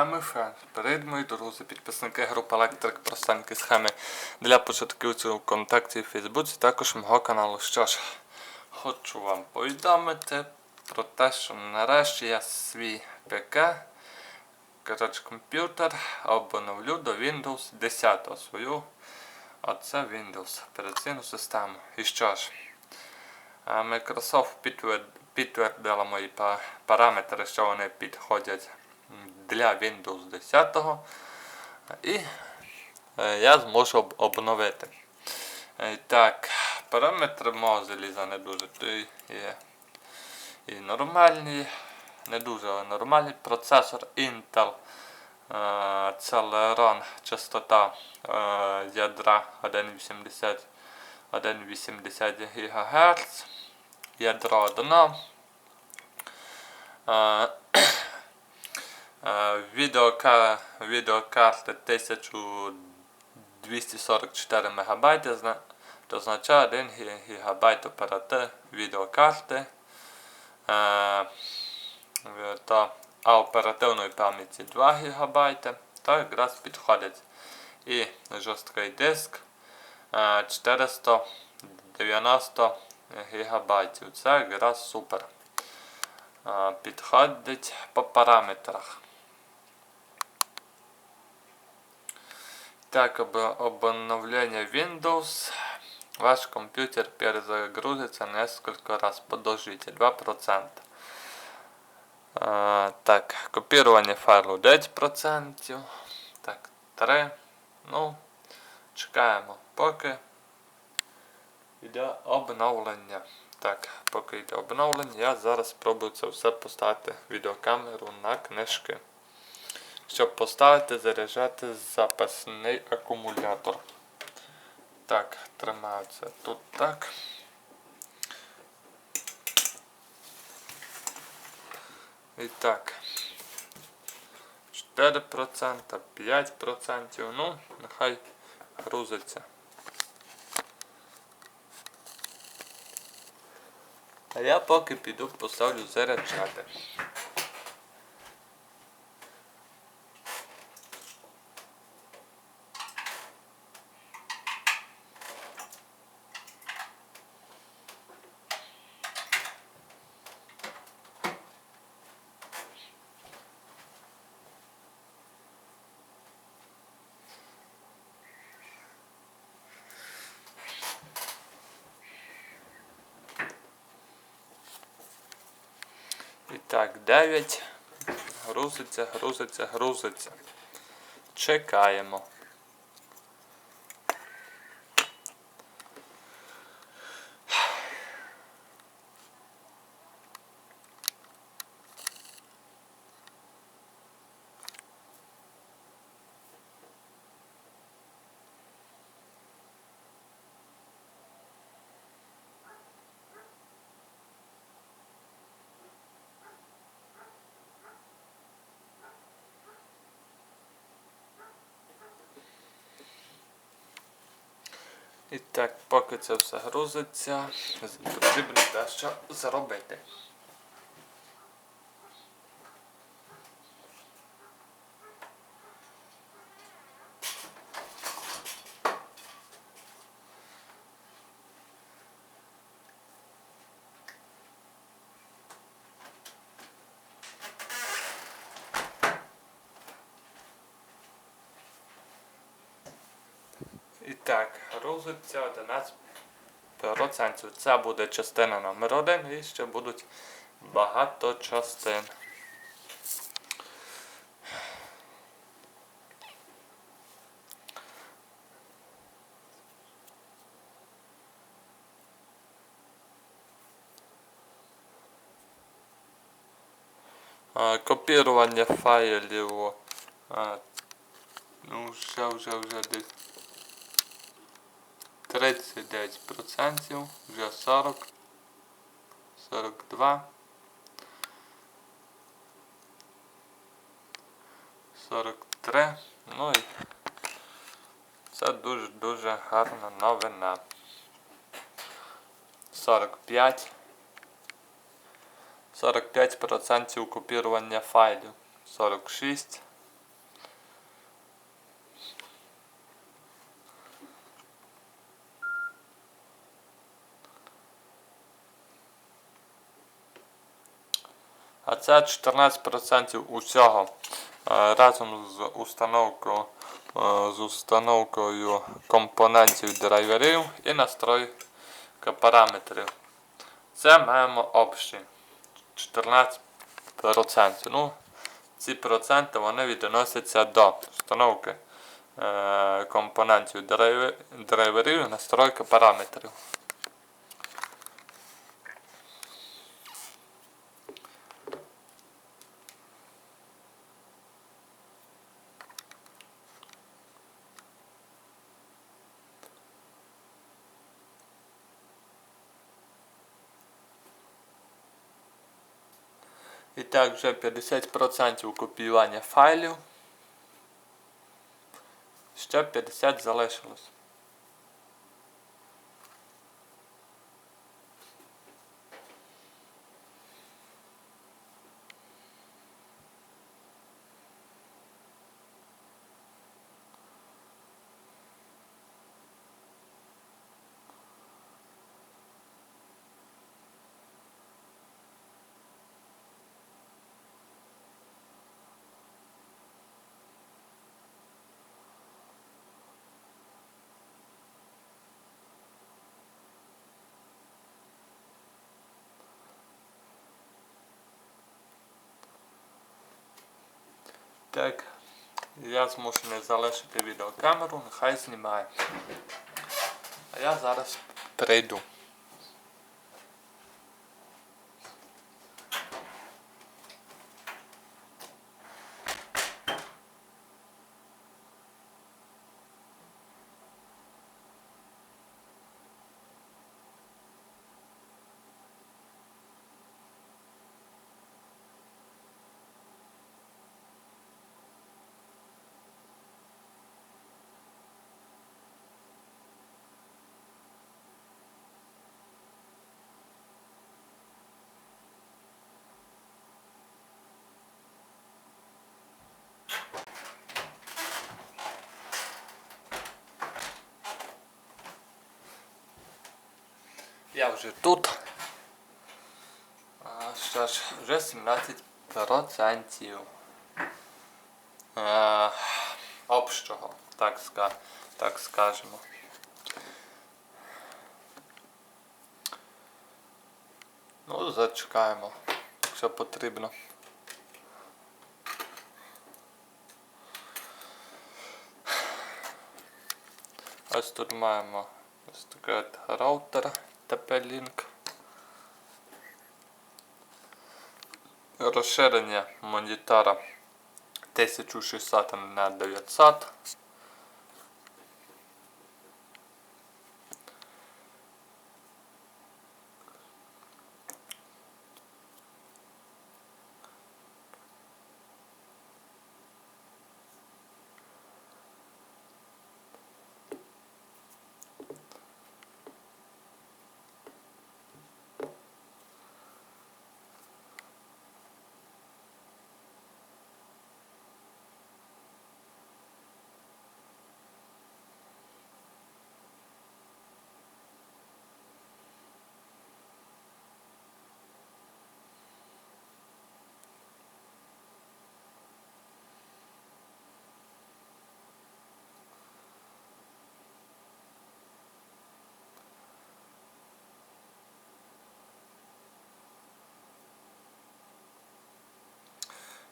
вами Френк. Привіт, мої друзі, підписники групи Електрик простенькі схеми для початківців у контакті в Фейсбуці, також мого каналу. Що ж, хочу вам повідомити про те, що нарешті я свій ПК, комп'ютер обновлю до Windows 10 свою. Оце Windows, операційну систему. І що ж, Microsoft підтверд- підтвердила мої параметри, що вони підходять для Windows 10 і е, я зможу обновити. Е, так, параметри мого не дуже той є і нормальні, не дуже але нормальний процесор Intel е, Celeron частота ядра 1,80 1,80 ГГц, ядро 1. Відеокар... Відеокарта 1244 МБ, це означає 1 ГБ оператив відеокарти та а оперативної пам'яті 2 ГБ. то якраз підходить і жорсткий диск 490 ГБ. Це якраз супер. Підходить по параметрах. Так, об, обновление Windows. Ваш компьютер перезагрузится несколько раз. Подождите, 2%. А, так, копірування файлу 10%. Так, 3. Ну, чекаємо, поки йде обновлення. Так, поки йде обновлення, я зараз спробую це все поставити відеокамеру на книжки. Щоб поставити, заряджати запасний акумулятор. Так, тримаю це тут так. І так. 4%, 5%, ну, нехай грузиться. А я поки піду поставлю заряджати. І так, 9. Грузиться, грузиться, грузиться. Чекаємо. Так, поки це все грузиться, потрібно дещо зробити. Так, грузиться 11%. Це буде частина номер 1 і ще будуть багато частин. Копірування файлів. Ну, вже, вже, вже десь 39%, вже 40, 42, 43, ну і це дуже-дуже гарна новина. 45, 45% копірування файлів, 46, це 14% усього. Е, Разом з установкою, е, з установкою компонентів драйверів і настройка параметрів. Це маємо общі 14%. Ну, ці проценти вони відносяться до установки е, компонентів драйверів і настройки параметрів. Так, вже 50% копіювання файлів. Ще 50 залишилось. Так, я змушений залишити відеокамеру, нехай знімає. А я зараз прийду. Я вже тут. А, що ж, вже 17% е, общого, так, ска, так скажемо. Ну, зачекаємо, якщо потрібно. Ось тут маємо ось такий от раутер TP-Link. Розширення монітора 1600 на 900.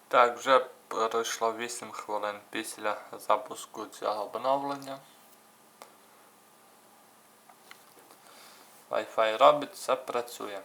Так, вже пройшло 8 хвилин після запуску цього обновлення. Wi-Fi робить, все працює.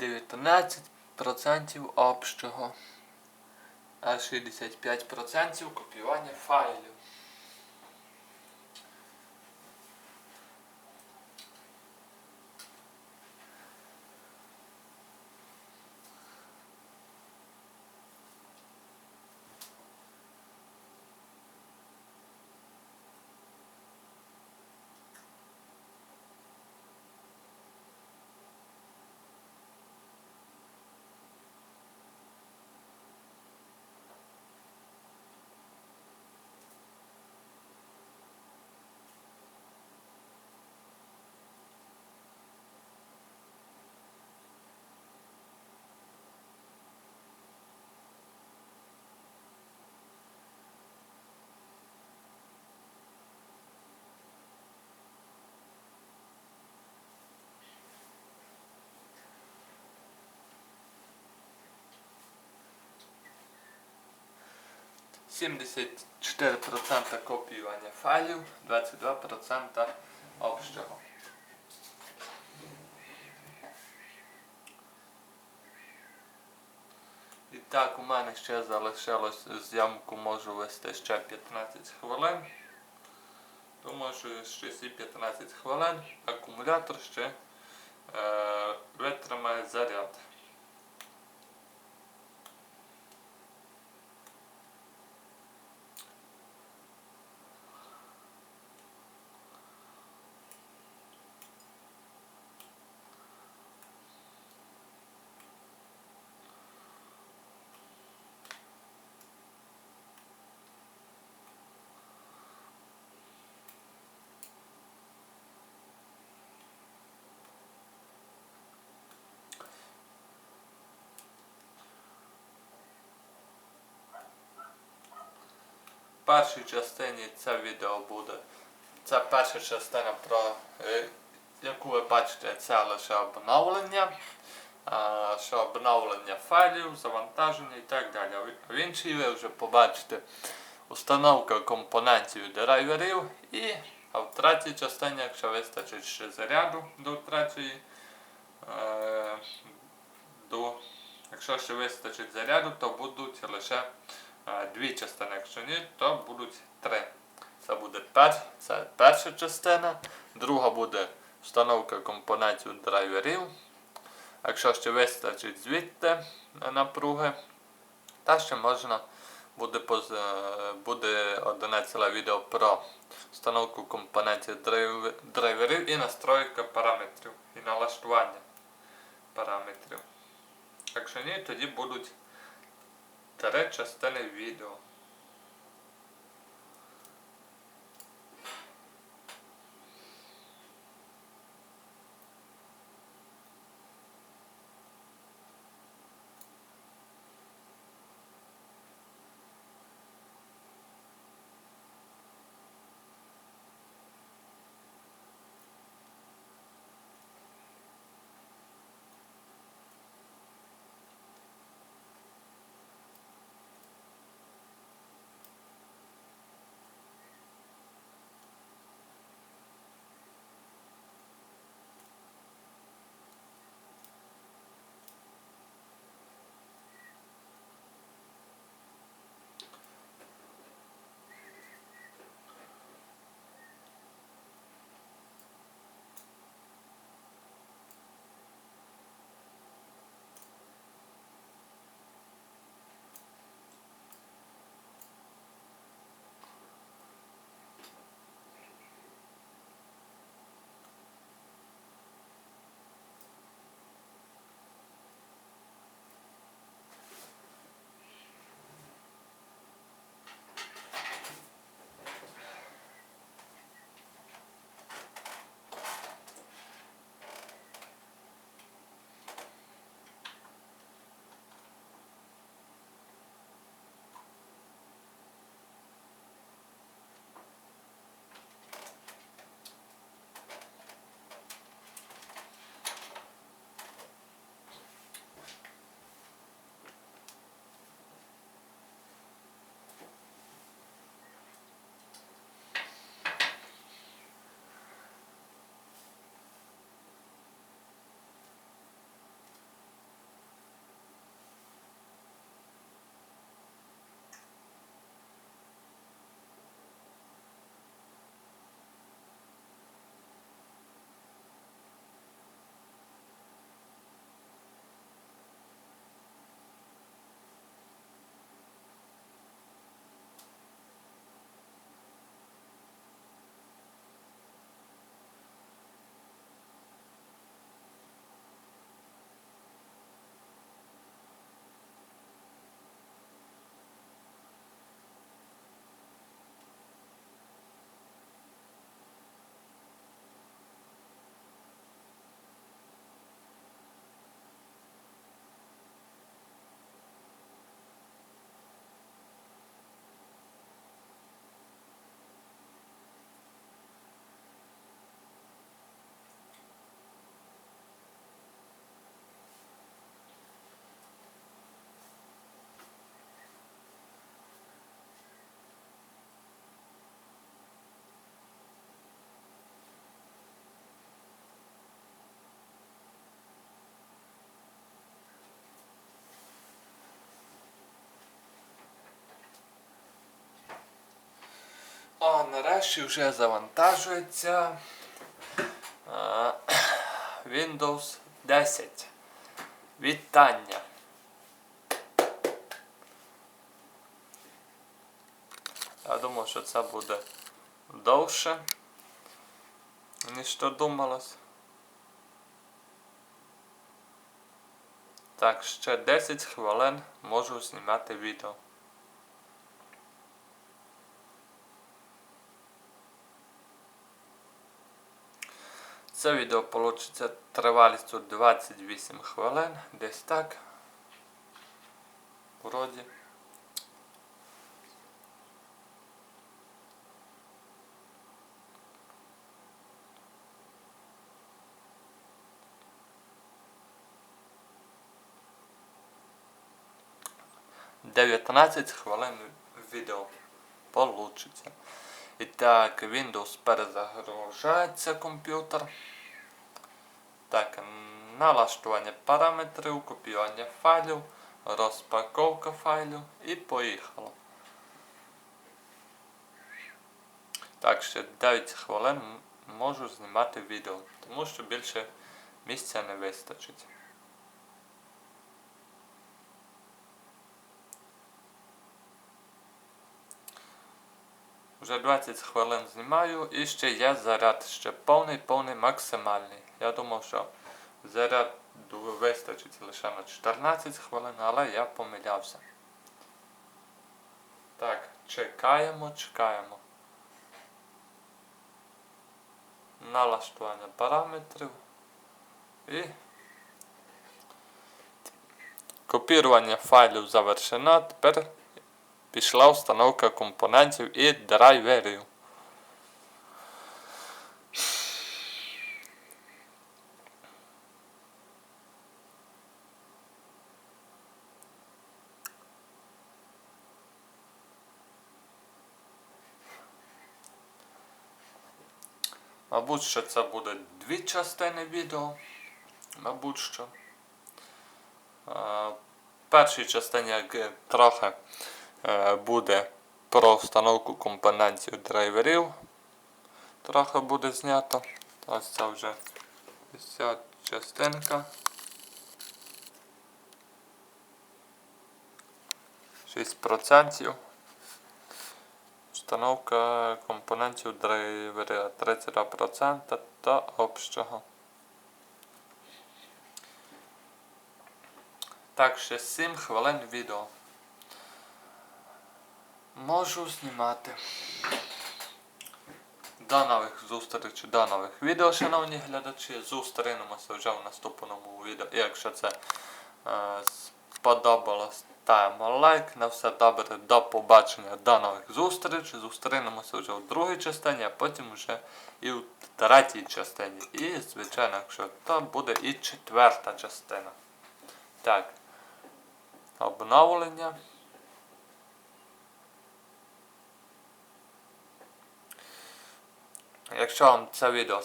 19% общого, а 65% копіювання файлів. Сімдесят чотири процента копіювання файлів, 22% общого. І так, у мене ще залишилось зйомку можу вести ще 15 хвилин. Думаю, що ще ці 15 хвилин акумулятор ще е, витримає заряд. Першій частині це відео буде. Це перша частина про е, яку ви бачите, це лише обновлення. Що обновлення файлів, завантаження і так далі. В- іншій ви вже побачите установка компонентів драйверів і а в третій частині, якщо вистачить ще заряду до третьої, е, до, якщо ще вистачить заряду, то будуть лише е, дві частини. Якщо ні, то будуть три. Це буде пер, це перша частина, друга буде встановка компонентів драйверів. Якщо ще вистачить звідти напруги, та ще можна буде, поз- е, буде одне ціле відео про встановку компонентів драйв- драйверів і настройка параметрів і налаштування параметрів. Якщо ні, тоді будуть три частини відео. Нарешті вже завантажується Windows 10. Вітання. Я думав, що це буде довше, ніж то думалось. Так, ще 10 хвилин можу знімати відео. Це відео получиться тривалістю 28 хвилин, десь так. Вроді. Дев'ятнадцять хвилин відео получиться. І так, Windows перезагружається комп'ютер. Так, налаштування параметрів, копіювання файлів, розпаковка файлів і поїхало. Так, ще 9 хвилин можу знімати відео, тому що більше місця не вистачить. Вже 20 хвилин знімаю і ще є заряд, ще повний, повний, максимальний. Я думав, що заряд вистачить лише на 14 хвилин, але я помилявся. Так, чекаємо, чекаємо. Налаштування параметрів і копірування файлів завершено. Тепер пішла установка компонентів і драйверів. Мабуть, що це буде дві частини відео. Мабуть, що. Е, В першій частині е, трохи е, буде про встановку компонентів драйверів. Трохи буде знято. Ось це вже ця частинка. 6%. Встановка компонентів драйвера 32% та общого. Так, ще 7 хвилин відео. Можу знімати. До нових зустрічей, до нових відео, шановні глядачі. Зустрінемося вже в наступному відео. І якщо це е, сподобалось, ставимо лайк. На все добре, до побачення, до нових зустрічей. Зустрінемося вже в другій частині, а потім вже і в третій частині. І, звичайно, якщо то буде і четверта частина. Так. Обновлення. Якщо вам це відео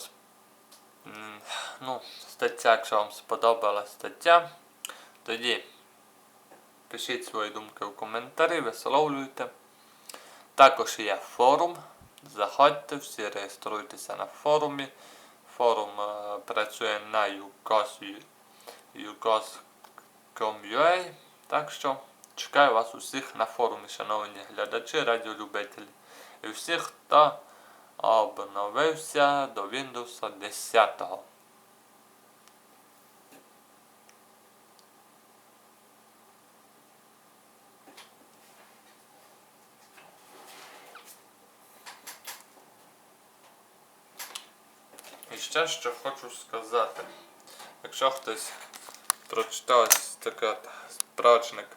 ну, стаття, якщо вам сподобалась стаття, тоді пишіть свої думки в коментарі, висловлюйте. Також є форум. Заходьте, всі реєструйтеся на форумі. Форум е, працює на UCOS, UCOS.com.ua. Так що чекаю вас усіх на форумі, шановні глядачі, радіолюбителі. І всіх, хто обновився до Windows 10. І що хочу сказати. Якщо хтось прочитав такий справочник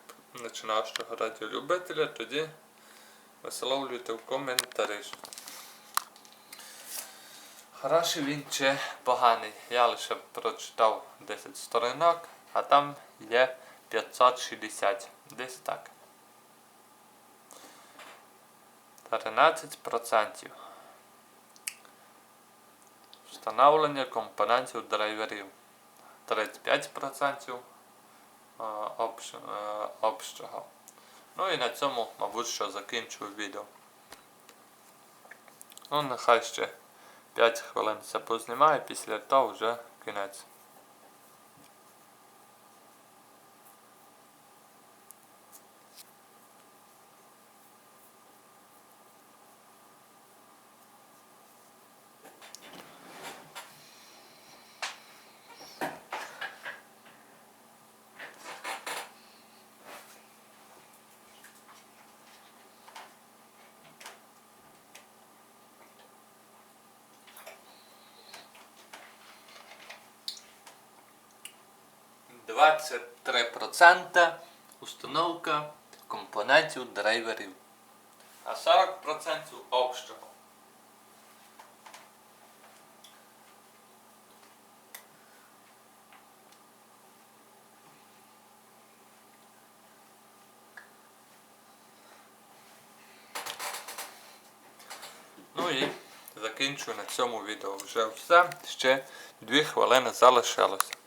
починаючого радіолюбителя, тоді висловлюйте в коментарі. Хороший він чи поганий. Я лише прочитав 10 сторінок, а там є 560. Десь так. 13%. Встановлення компонентів драйверів. 35% е, е, общого. Ну і на цьому, мабуть, що закінчую відео. Ну, нехай ще 5 хвилин це познімаю, після того вже кінець. Двадцять три процента установка компонентів драйверів. А 40% общого. Ну і закінчую на цьому відео вже все. Ще 2 хвилини залишилося.